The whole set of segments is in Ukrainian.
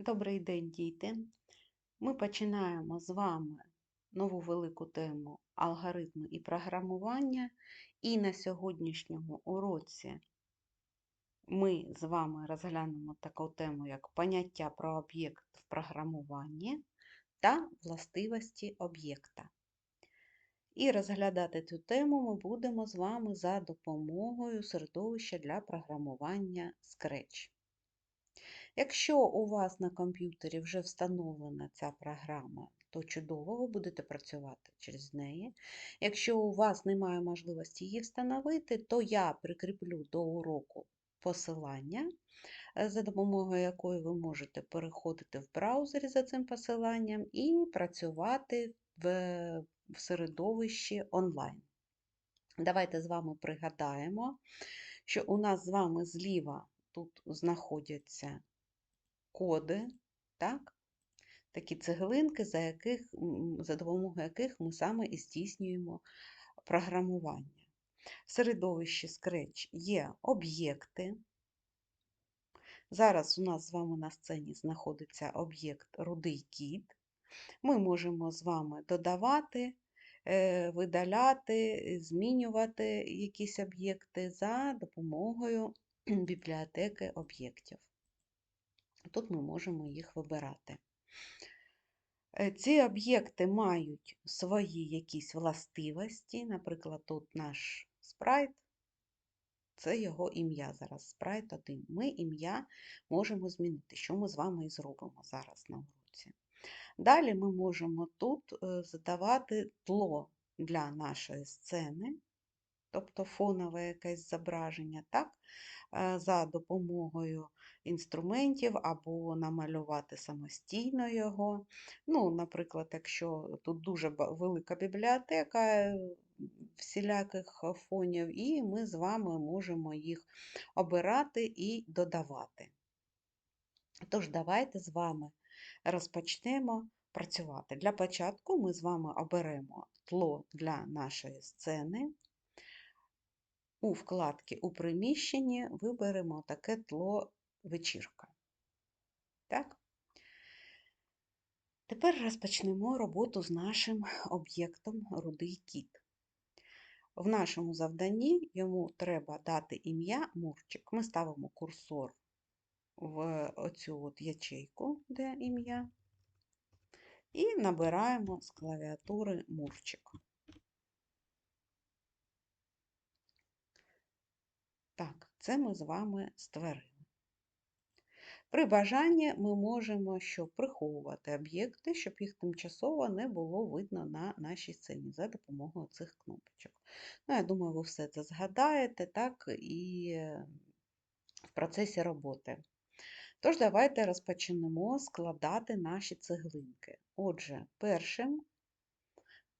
Добрий день, діти! Ми починаємо з вами нову велику тему алгоритми і програмування. І на сьогоднішньому уроці ми з вами розглянемо таку тему, як поняття про об'єкт в програмуванні та властивості об'єкта. І розглядати цю тему ми будемо з вами за допомогою середовища для програмування Scratch. Якщо у вас на комп'ютері вже встановлена ця програма, то чудово ви будете працювати через неї. Якщо у вас немає можливості її встановити, то я прикріплю до уроку посилання, е, за допомогою якої ви можете переходити в браузері за цим посиланням і працювати в середовищі онлайн. Давайте з вами пригадаємо, що у нас з вами зліва тут знаходяться коди, так? такі цеглинки, за яких, за допомогою яких ми саме і здійснюємо програмування. В середовищі Scratch є об'єкти. Зараз у нас з вами на сцені знаходиться об'єкт рудий кіт. Ми можемо з вами додавати, е, видаляти, змінювати якісь об'єкти за допомогою бібліотеки об'єктів. Тут ми можемо їх вибирати. Е, ці об'єкти мають свої якісь властивості, наприклад, тут наш спрайт, це його ім'я зараз, спрайт 1. Ми ім'я можемо змінити, що ми з вами і зробимо зараз на уроці. Далі ми можемо тут е, задавати тло для нашої сцени, тобто фонове якесь зображення, так? Е, за допомогою інструментів або намалювати самостійно його. Ну, Наприклад, якщо тут дуже велика бібліотека е, всіляких фонів, і ми з вами можемо їх обирати і додавати. Тож, давайте з вами розпочнемо працювати. Для початку ми з вами оберемо тло для нашої сцени. У вкладці у приміщенні виберемо таке тло вечірка. Так? Тепер розпочнемо роботу з нашим об'єктом рудий кіт. В нашому завданні йому треба дати ім'я Мурчик. Ми ставимо курсор в оцю от ячейку, де ім'я, і набираємо з клавіатури Мурчик. Так, це ми з вами створили. При бажанні ми можемо що приховувати об'єкти, щоб їх тимчасово не було видно на нашій сцені за допомогою цих кнопочок. Ну, Я думаю, ви все це згадаєте, так, і в процесі роботи. Тож, давайте розпочнемо складати наші цеглинки. Отже, першим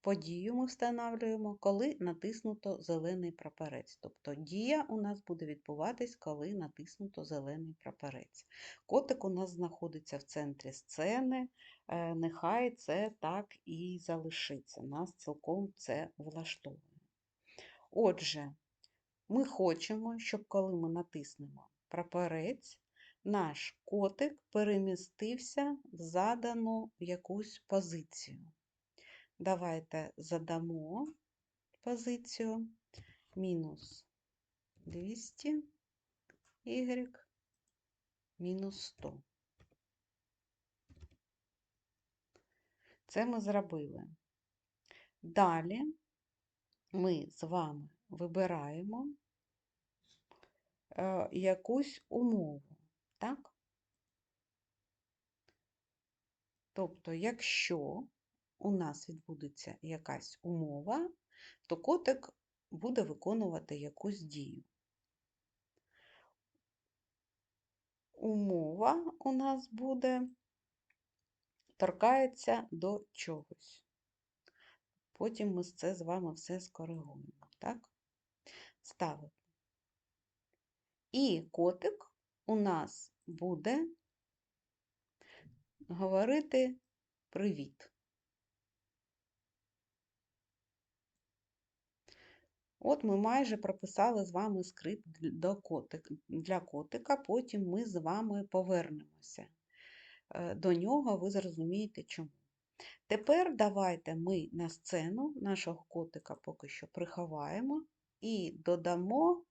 Подію ми встановлюємо, коли натиснуто зелений прапорець. Тобто дія у нас буде відбуватись, коли натиснуто зелений прапорець. Котик у нас знаходиться в центрі сцени, е, нехай це так і залишиться. Нас цілком це влаштовує. Отже, ми хочемо, щоб коли ми натиснемо прапорець, наш котик перемістився в задану якусь позицію. Давайте задамо позицію мінус 200 y мінус 100. Це ми зробили. Далі ми з вами вибираємо е, якусь умову, так? Тобто, якщо у нас відбудеться якась умова, то котик буде виконувати якусь дію. Умова у нас буде торкається до чогось. Потім ми це з вами все скоригуємо, так? Ставимо. І котик у нас буде говорити привіт. От ми майже прописали з вами скрипт для котика, потім ми з вами повернемося. е, до нього, ви зрозумієте чому. Тепер давайте ми на сцену нашого котика поки що приховаємо і додамо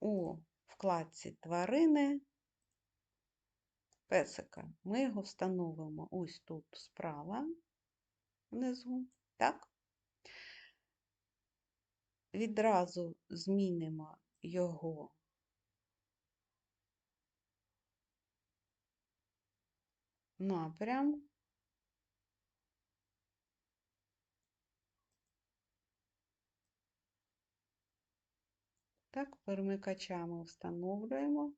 у вкладці тварини песика. Ми його встановимо ось тут справа внизу, так? Відразу змінимо його напрям. Так, перемикачами встановлюємо,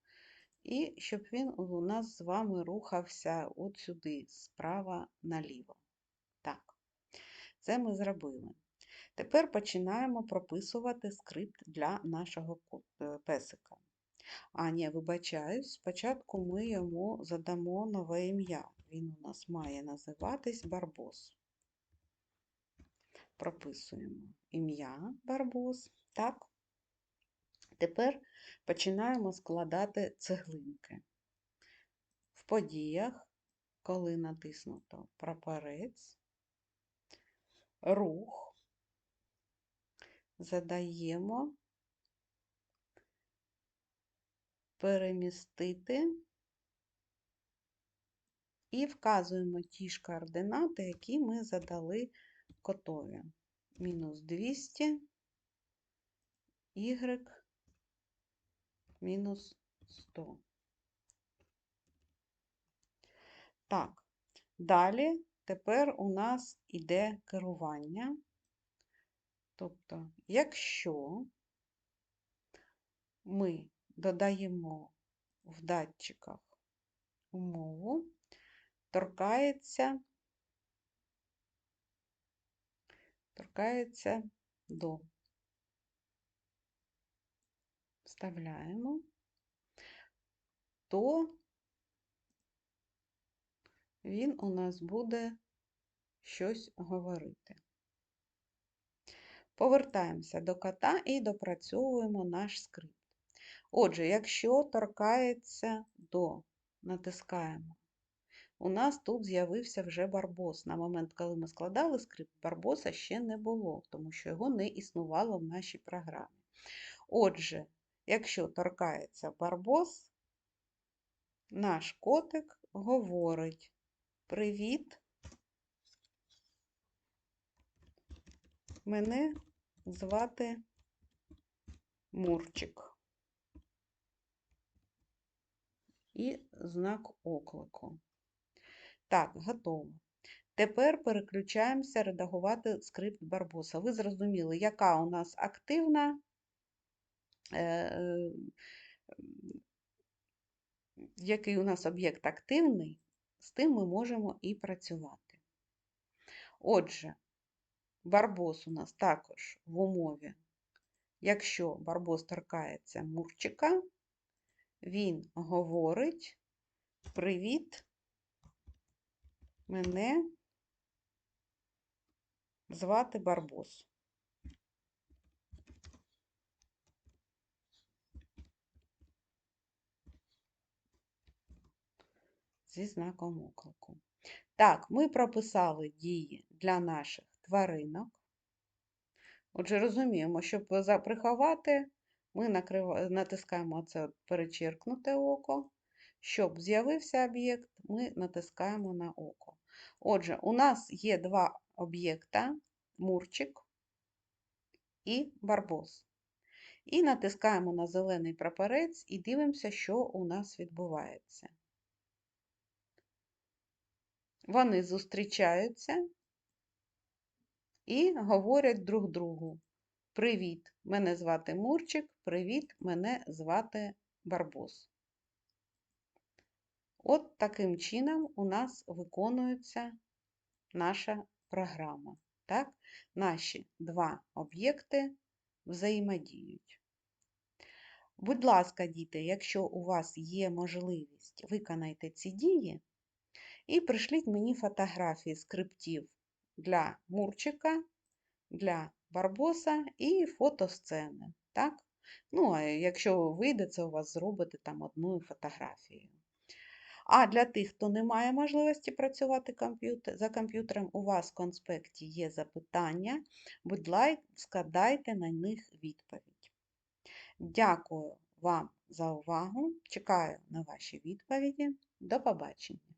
і щоб він у нас з вами рухався от сюди, справа наліво. Так, це ми зробили. Тепер починаємо прописувати скрипт для нашого е, песика. А, ні, вибачаюсь, спочатку ми йому задамо нове ім'я. Він у нас має називатись Барбос. Прописуємо ім'я Барбос. Так. Тепер починаємо складати цеглинки. В подіях, коли натиснуто прапорець, рух, задаємо перемістити і вказуємо ті ж координати, які ми задали котові. Мінус 200, y, мінус 100. Так, далі тепер у нас іде керування. Тобто, якщо ми додаємо в датчиках умову, торкається, торкається до. Вставляємо, то він у нас буде щось говорити. Повертаємося до кота і допрацьовуємо наш скрипт. Отже, якщо торкається до, натискаємо. У нас тут з'явився вже барбос. На момент, коли ми складали скрипт, барбоса ще не було, тому що його не існувало в нашій програмі. Отже, якщо торкається барбос, наш котик говорить: Привіт, мене звати Мурчик. і знак оклику. Так, готово. Тепер переключаємося редагувати скрипт Барбоса. Ви зрозуміли, яка у нас активна, е, е, який у нас об'єкт активний, з тим ми можемо і працювати. Отже, барбос у нас також в умові, якщо барбос торкається мурчика, він говорить Привіт, мене звати Барбос. Зі знаком оклику. Так, ми прописали дії для наших тваринок. Отже, розуміємо, щоб приховати ми натискаємо це перечеркнуте око. Щоб з'явився об'єкт, ми натискаємо на око. Отже, у нас є два об'єкта мурчик і барбос. І натискаємо на зелений прапорець і дивимося, що у нас відбувається. Вони зустрічаються і говорять друг другу. Привіт! Мене звати Мурчик. Привіт, мене звати Барбос. От таким чином у нас виконується наша програма. Так? Наші два об'єкти взаємодіють. Будь ласка, діти, якщо у вас є можливість, виконайте ці дії і пришліть мені фотографії скриптів для Мурчика, для барбоса і фотосцени. Так? Ну, а якщо вийде, це у вас зробити там одною фотографією. А для тих, хто не має можливості працювати за комп'ютером, у вас в конспекті є запитання. Будь ласка, дайте на них відповідь. Дякую вам за увагу. Чекаю на ваші відповіді. До побачення.